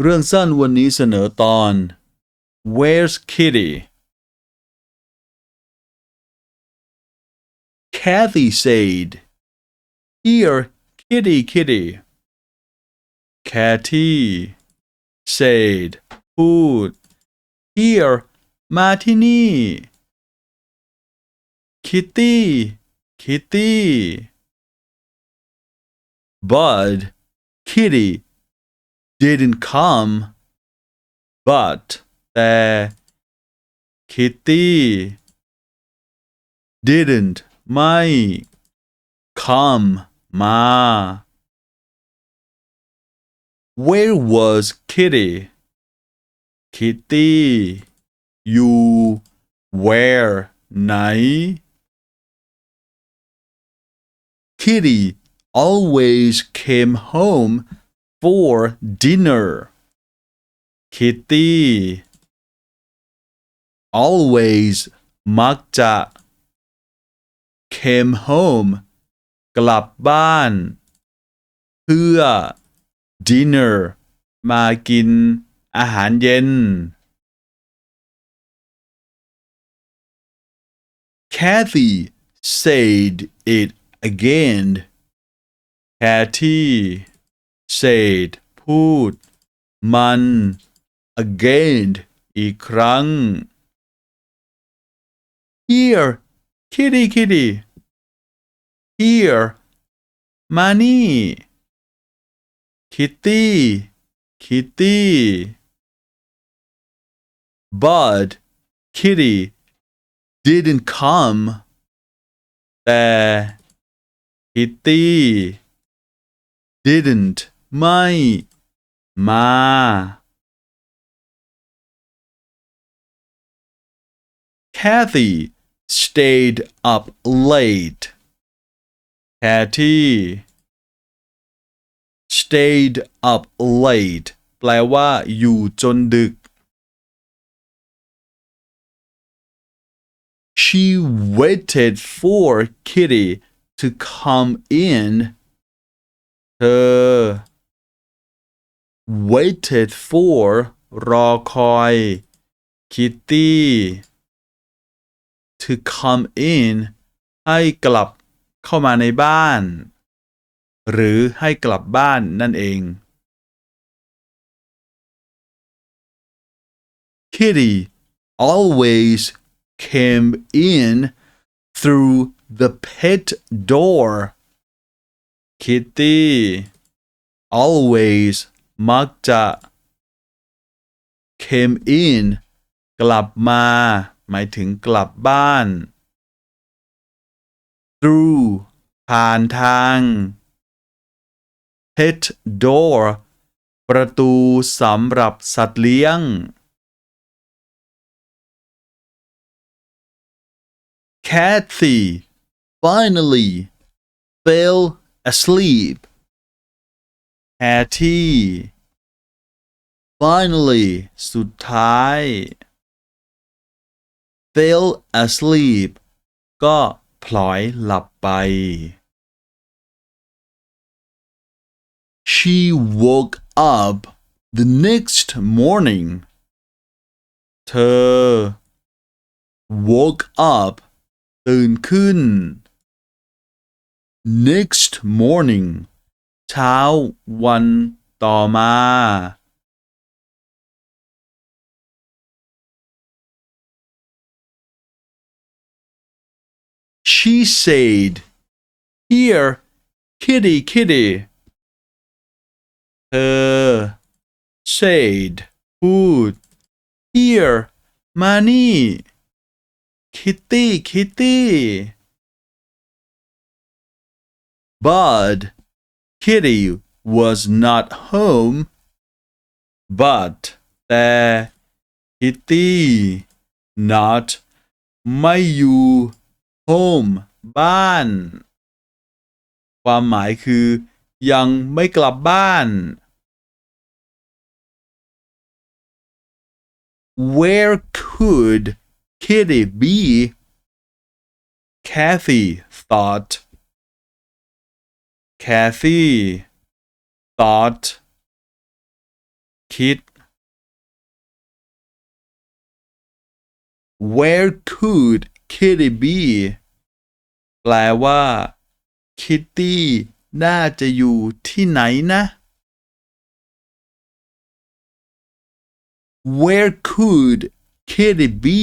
เรื่องสั้นวันนี้เสนอตอน Where's Kitty Kathy said Here kitty kitty Catty said พูด Here มาที่นี่ Kitty Kitty But Kitty didn't come, but kitty didn't my come ma. Where was Kitty? Kitty, you where nai? Kitty always came home for dinner Kitty always มักจะ came home กลับบ้าน เพื่อ dinner มากินอาหารเย็น Kathy said it again Kathy said พูด มัน again อีกครั้ง Here kitty kitty Here มานี่ Kitty Kitty But Kitty didn't come แต่ Kitty didn't ไม่มา Kathy stayed up late Kathy stayed up late แปลว่าอยู่จนดึก She waited for Kitty to come in เธอ waited for รอคอย Kitty to come in ให้กลับเข้ามาในบ้าน หรือให้กลับบ้านนั่นเอง Kitty always came in through the pet door Kitty always มักจะ came in กลับมา หมายถึงกลับบ้าน through ผ่านทาง pet door ประตูสำหรับสัตว์เลี้ยง Kathy finally fell asleep. Hattie finally สุดท้าย fell asleep ก็พลอยหลับไป She woke up the next morning เธอ woke up ตื่นขึ้น next morning เช้าวันต่อมา She said Here kitty kitty เธอ said พูด Here มานี่ Kitty Kitty But Kitty was not home but แต่ Kitty not ไม่อยู่ home บ้าน ความหมายคือ ยังไม่กลับบ้าน Where could Kitty be? Kathy thought. Kathy thought คิด Where could Kitty be แปลว่า คิตตี้น่าจะอยู่ที่ไหนนะ Where could Kitty be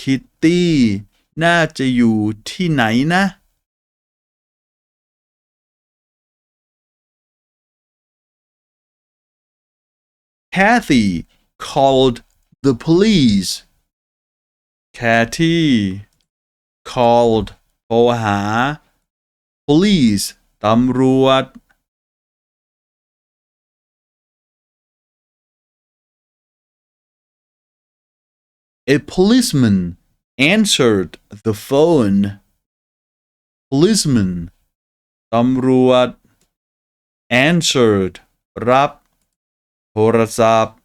คิตตี้น่าจะอยู่ที่ไหนนะ Kathy called the police. Kathy called โทรหา police ตำรวจ A policeman answered the phone. Policeman ตำรวจ answered รับ โทรศัพท์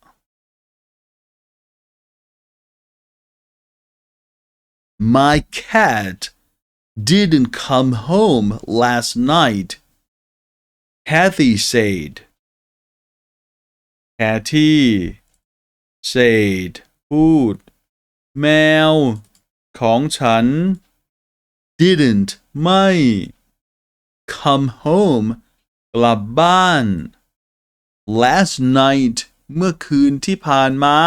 My cat didn't come home last night. Kathy said. Kathy said พูด แมว ของฉัน didn't ไม่ come home กลับบ้าน last night เมื่อคืนที่ผ่านมา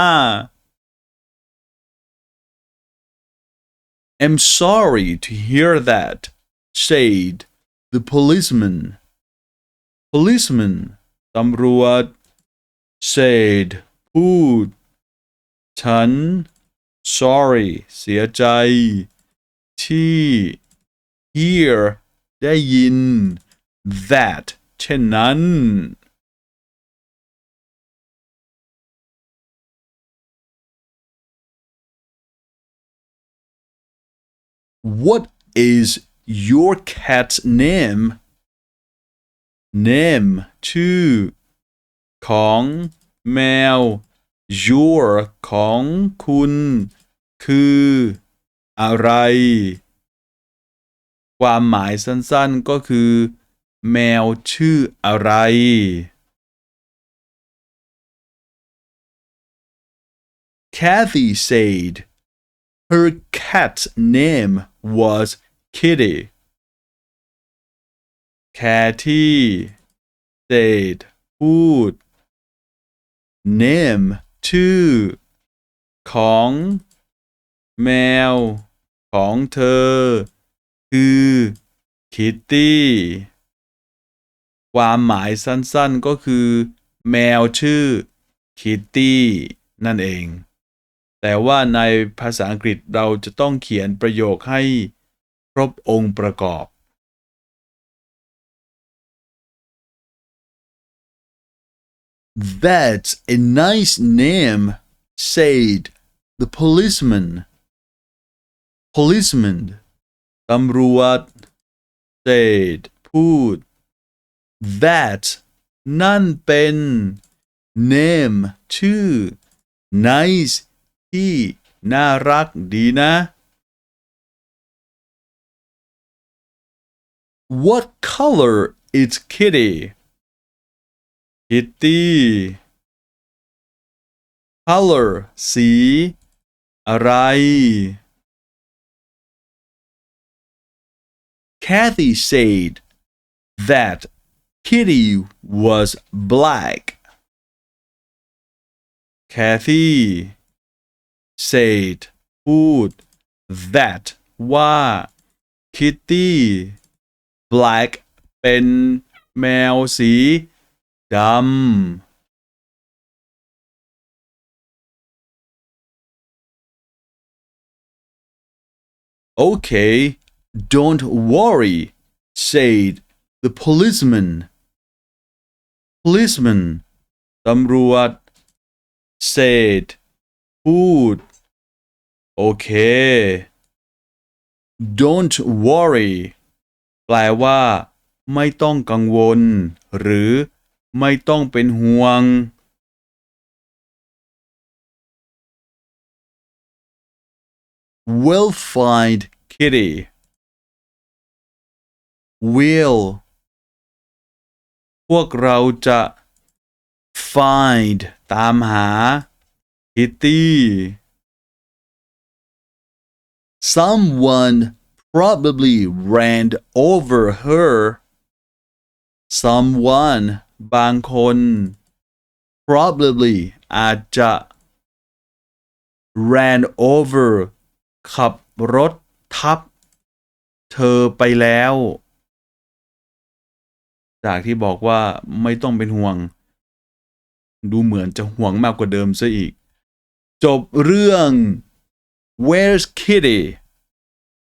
am sorry to hear that, said the policeman. Policeman ตำรวจ said พูด ฉัน sorry เสียใจ ที่ hear ได้ยิน that เช่นนั้น What is your cat's name? Name ชื่อ ของ แมว your ของคุณ คือ อะไร ความหมายสั้นๆก็คือ แมวชื่ออะไร Kathy said her cat's name was Kitty. Catty said พูด name ชื่อ ของ แมว ของเธอ คือ คิตตี้ ความหมายสั้นๆก็คือ แมวชื่อ คิตตี้ นั่นเอง แต่ว่าในภาษาอังกฤษเราจะต้องเขียนประโยคให้ครบองค์ประกอบ That's a nice name, said the policeman. Policeman ตำรวจ said พูด That นั่นเป็น name ชื่อ nice ที่น่ารักดีนะ What color is Kitty? Kitty color สี อะไร Kathy said that Kitty was black. Kathy said พูด that ว่า Kitty black เป็นแมวสีดำ Okay, don't worry, said the policeman. Policeman ตำรวจ said พูด โอเค don't worry แปลว่า ไม่ต้องกังวล หรือ ไม่ต้องเป็นห่วง We'll find Kitty. Will พวกเราจะ find ตามหา Kitty someone probably ran over her someone บางคน probably อาจจะ ran over ขับรถทับ เธอไปแล้ว จากที่บอกว่าไม่ต้องเป็นห่วง ดูเหมือนจะห่วงมากกว่าเดิมซะอีก จบเรื่อง Where's Kitty